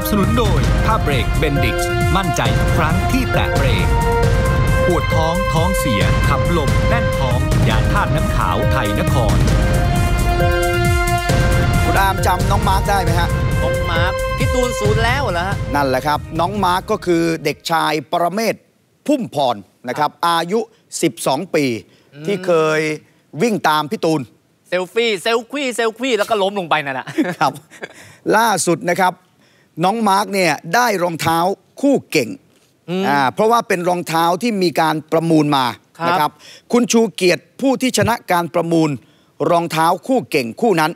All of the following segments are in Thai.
นับสนุนโดยผ้าเบรกเบนดิกมั่นใจทุกครั้งที่แตะเบรก ปวดท้องท้องเสีย ขับลมแน่นท้องยาธาตุน้ำขาวไทยนคร คุณอามจำน้องมาร์คได้ไหมฮะ น้องมาร์คพี่ตูนศูนย์แล้วเหรอฮะ นั่นแหละครับ น้องมาร์คก็คือเด็กชายปรเมศพุ่มพรนะครับ อายุ 12 ปี ที่เคยวิ่งตามพี่ตูน เซลฟี่ เซลฟี่ เซลฟี่ แล้วก็ล้มลงไปนั่นแหละ ครับ ล่าสุดนะครับ น้องมาร์กเนี่ยได้รองเท้าคู่เก่งอ่าเพราะว่าเป็นรองเท้าที่มีการประมูลมาครับ นะครับคุณชูเกียรติผู้ที่ชนะการประมูล รองเท้าคู่เก่งคู่นั้น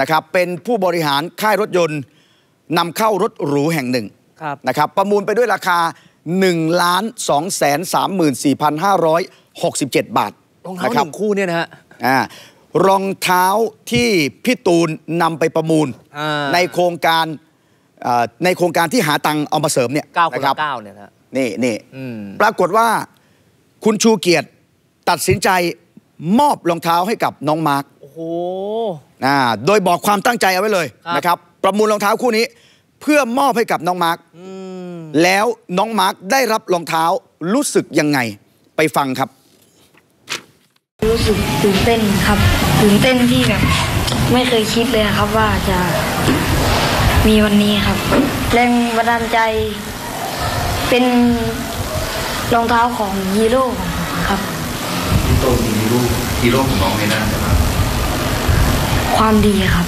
นะครับเป็นผู้บริหารค่ายรถยนต์นำเข้ารถหรูแห่งหนึ่งครับ นะครับประมูลไปด้วยราคา1ล้าน2แสน34,567 บาทรองเท้านะหครับนึ่งคู่เนี่ยนะฮะ อ่ารองเท้าที่พี่ตูนนำไปประมูล อ่า ในโครงการเอ่อ ในโครงการที่หาตังค์เอามาเสริมเนี่ยเก้าคนนะครัละเก้าเนี่ยนะนี่นี่อืมปรากฏว่าคุณชูเกียรติตัดสินใจมอบรองเท้าให้กับน้องมาร์คโอ้โหอ่าโดยบอกความตั้งใจเอาไว้เลยครับนะครับ ประมูลรองเท้าคู่นี้ เพื่อมอบให้กับน้องมาร์คอืมแล้วน้องมาร์คได้รับรองเท้ารู้สึกยังไงไปฟังครับ รู้สึกตื่นเต้นครับ ตื่นเต้นที่แบบไม่เคยคิดเลยครับว่าจะ มีวันนี้ครับ แรงบันดาลใจ เป็นรองเท้าของฮีโร่ของผมครับพี่โตมีฮีโร่ฮีโร่ของน้องในนั้นนะครับความดีครับ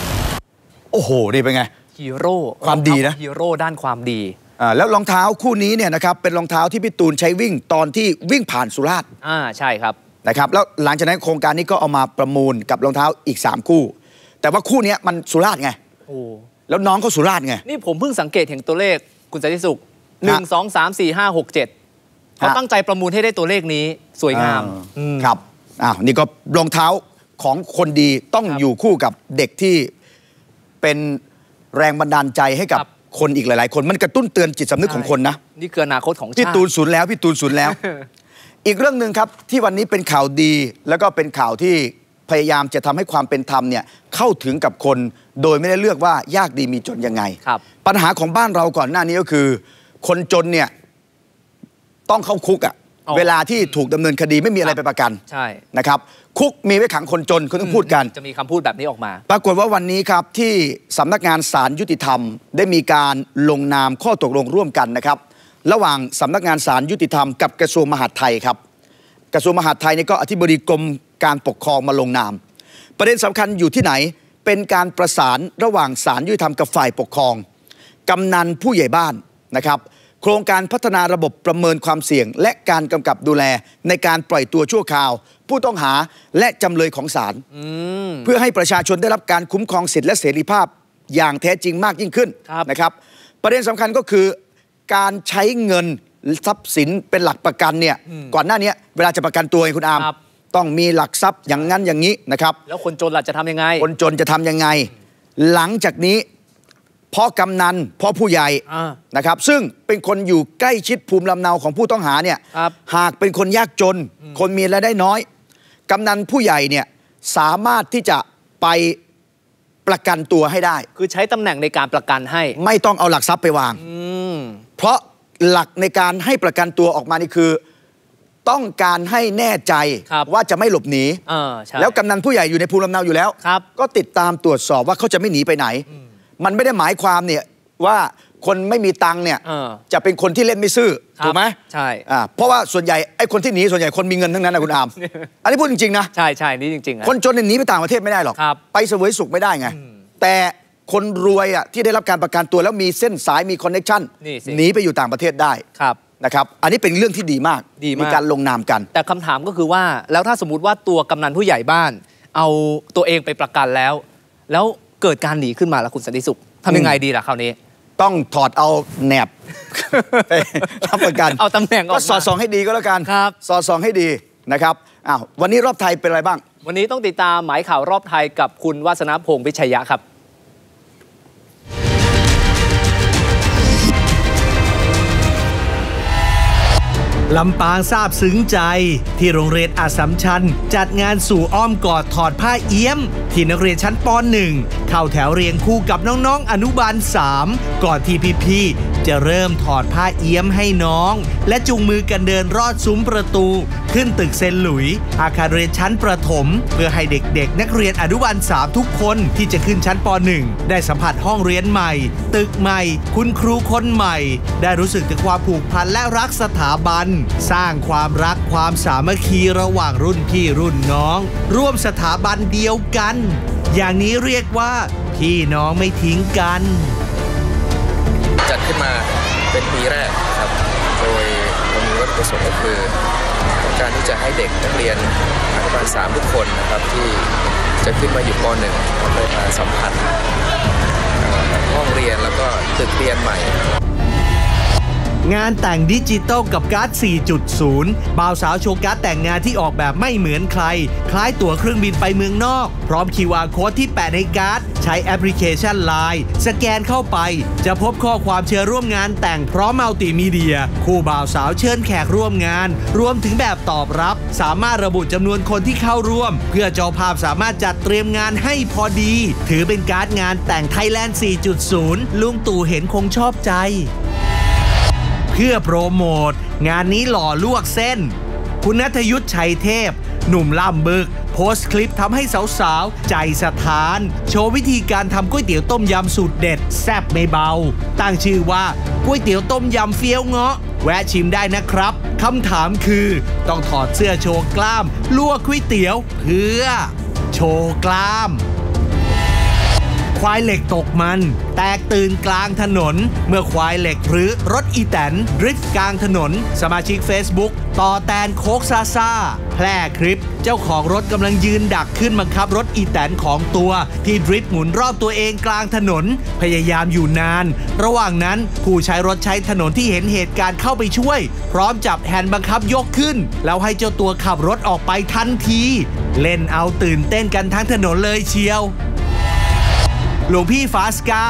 โอ้โหนี่เป็นไงฮีโร่ความดีนะฮีโร่ด้านความดีอ่าแล้วรองเท้าคู่นี้เนี่ยนะครับเป็นรองเท้าที่พี่ตูนใช้วิ่งตอนที่วิ่งผ่านสุราษฎร์อ่าใช่ครับนะครับแล้วหลังจากนั้นโครงการนี้ก็เอามาประมูลกับรองเท้าอีก 3 คู่ แต่ว่าคู่เนี้ยมันสุราษฎร์ไงโอ้ แล้วน้องเขาสุราษฎร์ไง นี่ผมเพิ่งสังเกตเห็นตัวเลขคุณสันติสุขหนึ่งสองสามสี่ห้าหกเจ็ดเขาฮะตั้งใจประมูลให้ได้ตัวเลขนี้สวยงามอ่อืมครับอ้าวนี่ก็รองเท้าของคนดีต้องครับอยู่คู่กับเด็กที่เป็นแรงบันดาลใจให้กับครับคนอีกหลาย ๆ คนมันกระตุ้นเตือนจิตสำนึกของคนนะนี่คืออนาคตของชาติพี่ตูนศูนย์แล้วพี่ตูนศูนย์แล้ว อีกเรื่องหนึ่งครับที่วันนี้เป็นข่าวดีแล้วก็เป็นข่าวที่ พยายามจะทำให้ความเป็นธรรมเนี่ยเข้าถึงกับคน โดยไม่ได้เลือกว่ายากดีมีจนยังไงครับปัญหาของบ้านเราก่อนหน้านี้ก็คือ คนจนเนี่ยต้องเข้าคุกอะอ๋อเวลาที่ถูกดำเนินคดีไม่มีอะไรไปประกันใช่นะครับคุกมีไว้ขังคนจนเขาต้องพูดกัน จะมีคำพูดแบบนี้ออกมา ปรากฏว่าวันนี้ครับที่สำนักงานศาลยุติธรรม ได้มีการลงนามข้อตกลงร่วมกันนะครับ ระหว่างสำนักงานศาลยุติธรรมกับกระทรวงมหาดไทยครับ กระทรวงมหาดไทยนี่ก็อธิบดีกรม การปกครองมาลงนาม ประเด็นสำคัญอยู่ที่ไหนเป็นการประสานระหว่างศาลยุติธรรมกับฝ่ายปกครอง กำนันผู้ใหญ่บ้านนะครับ โครงการพัฒนาระบบประเมินความเสี่ยง และการกำกับดูแลในการปล่อยตัวชั่วคราว ผู้ต้องหาและจำเลยของศาลอืมเพื่อให้ประชาชนได้รับการคุ้มครองสิทธิและเสรีภาพอย่างแท้จริงมากยิ่งขึ้นครับนะครับ ประเด็นสำคัญก็คือ การใช้เงินทรัพย์สินเป็นหลักประกันเนี่ยก่อนหน้านี้เวลาจะประกันตัวไงคุณอามครับ ต้องมีหลักทรัพย์อย่างนั้นอย่างนี้นะครับ แล้วคนจนล่ะจะทำยังไง คนจนจะทำยังไง หลังจากนี้พ่อกำนันพ่อผู้ใหญ่อ่า นะครับ ซึ่งเป็นคนอยู่ใกล้ชิดภูมิลำเนาของผู้ต้องหาเนี่ยครับ หากเป็นคนยากจน คนมีรายได้น้อย กำนันผู้ใหญ่เนี่ยสามารถที่จะไปประกันตัวให้ได้ คือใช้ตำแหน่งในการประกันให้ ไม่ต้องเอาหลักทรัพย์ไปวาง อืม เพราะหลักในการให้ประกันตัวออกมานี่คือ ต้องการให้แน่ใจครับว่าจะไม่หลบหนีเออใช่แล้วกำนันผู้ใหญ่อยู่ในภูมิลำเนาอยู่แล้วครับก็ติดตามตรวจสอบว่าเขาจะไม่หนีไปไหน มันไม่ได้หมายความเนี่ยว่าคนไม่มีตังค์เนี่ยเออจะเป็นคนที่เล่นไม่ซื่อครับถูกไหมใช่อ่าเพราะว่าส่วนใหญ่ไอ้คนที่หนีส่วนใหญ่คนมีเงินทั้งนั้นนะคุณอามอันนี้พูดจริงๆนะใช่ใช่นี่จริงๆอะคนจนเนี่ยหนีไปต่างประเทศไม่ได้หรอกครับไปเสวยสุขไม่ได้ไงแต่คนรวยอะที่ได้รับการประกันตัวแล้วมีเส้นสายมีคอนเน็ชันนี่สิหนีไปอยู่ต่างประเทศได้ครับ นะครับ อันนี้เป็นเรื่องที่ดีมากดีมาก การลงนามกัน แต่คำถามก็คือว่าแล้วถ้าสมมติว่าตัวกำนันผู้ใหญ่บ้าน เอาตัวเองไปประกันแล้ว แล้วเกิดการหนีขึ้นมาแล้วคุณสันติสุขทำยังไงดีล่ะคราวนี้ ต้องถอดเอาแหนบไปรับประกันเอาตำแหน่งออกก็มาสอดส่องให้ดีก็แล้วกันครับ สอดส่องให้ดีนะครับอ้าววันนี้รอบไทยเป็นอะไรบ้าง วันนี้ต้องติดตามหมายข่าวรอบไทยกับคุณวาสนาพงศ์พิชยะครับ ลำปางทราบซึ้งใจ ที่โรงเรียนอาสัมชัญ จัดงานสู่อ้อมกอดถอดผ้าเอี้ยม ที่นักเรียนชั้นป .1 เข้าแถวเรียงคู่กับน้องๆอนุบาล 3 ก่อนที่พี่ๆจะเริ่มถอดผ้าเอี้ยมให้น้อง และจุงมือกันเดินรอดซุ้มประตู ขึ้นตึกเซนหลุย อาคารเรียนชั้นประถม เพื่อให้เด็กๆ นักเรียนอนุบาล3ทุกคนที่จะขึ้นชั้นป .1 ได้สัมผัสห้องเรียนใหม่ ตึกใหม่ คุณครูคนใหม่ ได้รู้สึกถึงความผูกพันและรักสถาบัน สร้างความรักความสามัคคีระหว่างรุ่นพี่รุ่นน้อง ร่วมสถาบันเดียวกัน อย่างนี้เรียกว่าพี่น้องไม่ทิ้งกัน จัดขึ้นมาเป็นปีแรกครับ โดยมีวัตถุประสงค์ก็คือ การที่จะให้เด็กนักเรียนอนุบาลสามทุกคนนะครับที่จะขึ้นมาอยู่ป .1 ได้มาสัมผัสห้องเรียนแล้วก็ตึกเรียนใหม่ งานแต่งดิจิตอลกับการ์ด 4.0 บ่าวสาวโชว์การ์ดแต่งงานที่ออกแบบไม่เหมือนใคร คล้ายตั๋วเครื่องบินไปเมืองนอก พร้อม QR โค้ดที่แปะในการ์ด ใช้แอปพลิเคชัน Line สแกนเข้าไป จะพบข้อความเชิญร่วมงานแต่งพร้อมมัลติมีเดีย คู่บ่าวสาวเชิญแขกร่วมงาน รวมถึงแบบตอบรับ สามารถระบุจำนวนคนที่เข้าร่วม เพื่อเจ้าภาพสามารถจัดเตรียมงานให้พอดี ถือเป็นการ์ดงานแต่งไทยแลนด์ 4.0 ลุงตู่เห็นคงชอบใจ พื่อโปรโมท งานนี้หล่อลวกเส้น คุณนัทยุทธชัยเทพ หนุ่มล่ำบึก โพสต์คลิปทำให้สาวๆ ใจสะท้าน โชว์วิธีการทำก๋วยเตี๋ยวต้มยำสูตรเด็ด แซ่บไม่เบา ตั้งชื่อว่าก๋วยเตี๋ยวต้มยำเฟี้ยวเงาะ แวะชิมได้นะครับคำถามคือ ต้องถอดเสื้อโชว์กล้ามลวกก๋วยเตี๋ยว เพื่อ โชว์กล้าม ควายเหล็กตกมัน แตกตื่นกลางถนน เมื่อควายเหล็กหรือรถอีแตนดริฟต์กลางถนน สมาชิก Facebook ต่อแตนโคกซาซาแพร่คลิป เจ้าของรถกำลังยืนดักขึ้นบังคับรถอีแตนของตัว ที่ดริฟต์หมุนรอบตัวเองกลางถนน พยายามอยู่นาน ระหว่างนั้นผู้ใช้รถใช้ถนนที่เห็นเหตุการณ์เข้าไปช่วย พร้อมจับแฮนด์บังคับยกขึ้น แล้วให้เจ้าตัวขับรถออกไปทันที เล่นเอาตื่นเต้นกันทั้งถนนเลยเชียว หลวงพี่ฟาสก้า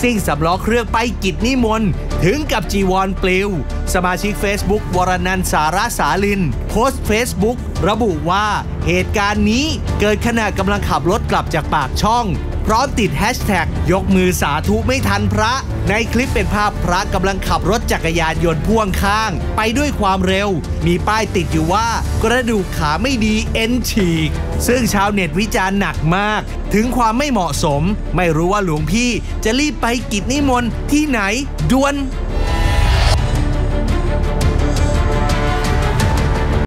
ซิ่งสำล้อเครื่องไปกิจนิมนต์ถึงกับจีวรปลิว สมาชิก Facebook วรนันสาระสาลิน โพสต์ Facebook ระบุว่าเหตุการณ์นี้เกิดขณะกำลังขับรถกลับจากปากช่อง พร้อมติดแฮชแท็กยกมือสาธุไม่ทันพระ ในคลิปเป็นภาพพระกำลังขับรถจักรยานยนต์พ่วงข้าง ไปด้วยความเร็ว มีป้ายติดอยู่ว่า กระดูกขาไม่ดีเอ็นฉีก ซึ่งชาวเน็ตวิจารณ์หนักมาก ถึงความไม่เหมาะสม ไม่รู้ว่าหลวงพี่จะรีบไปกิจนิมนต์ที่ไหนด่วน